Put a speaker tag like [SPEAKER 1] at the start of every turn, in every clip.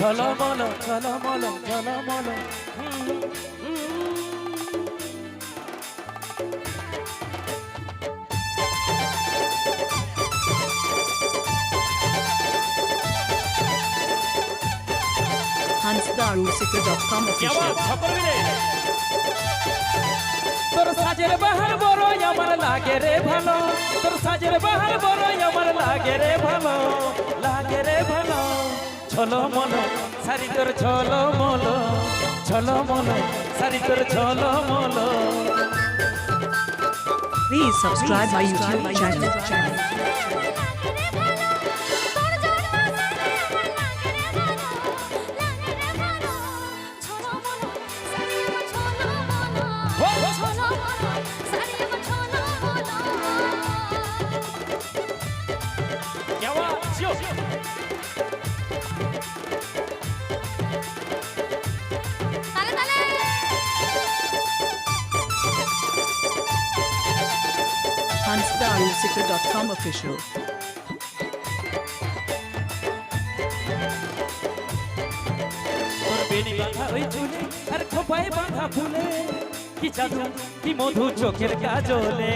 [SPEAKER 1] ঝলমল ঝলমল ঝলমল হুম, হুম।
[SPEAKER 2] hansdarusika.com
[SPEAKER 1] কেমন
[SPEAKER 2] official.
[SPEAKER 1] সকল মিলে তোর সাজের বাহার বড় আমার লাগে রে ভালো তোর সাজের বাহার বড় আমার লাগে রে ভালো লাগে রে ভালো ছলো মলো সারি তোর ছলো মলো ছলো মলো সারি তোর ছলো মলো
[SPEAKER 2] Please subscribe my YouTube channel. hansdarusika.com official.
[SPEAKER 1] বেনি বাঁধা ওই চুলে আর খোপায় বাঁধা ফুলে, কি জাদু, কি মধু চোখের কাজলে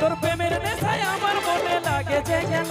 [SPEAKER 1] তোর প্রেমের নেশায় আমার মনে লাগে যে গেল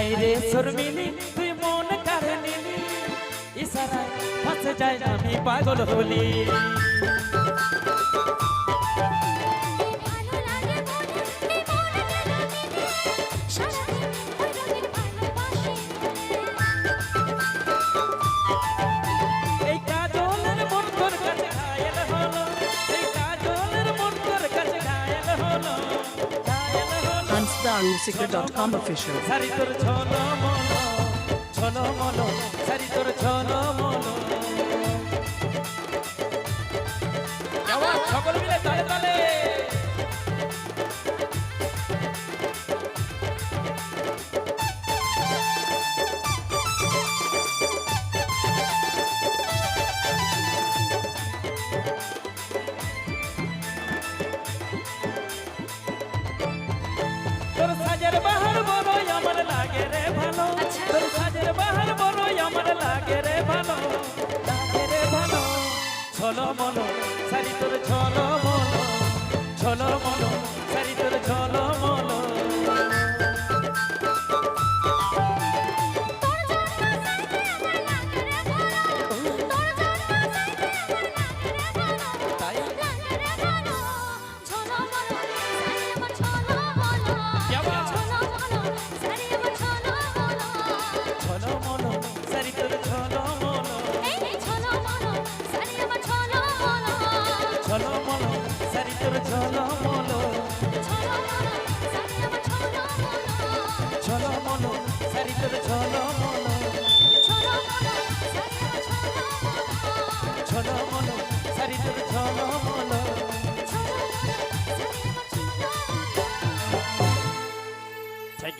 [SPEAKER 1] হায় রে শর্মিলি তুই মন কারে নিলি ইশারা ফাঁসে যায় আমি পাগল হলি।
[SPEAKER 2] hansdarusika.com official.
[SPEAKER 1] সারি তোর ছলো মলো ছলো মলো সারি তোর ছলো মলো ছলো মলো সারি তোর ছল মলো ছল মলো thank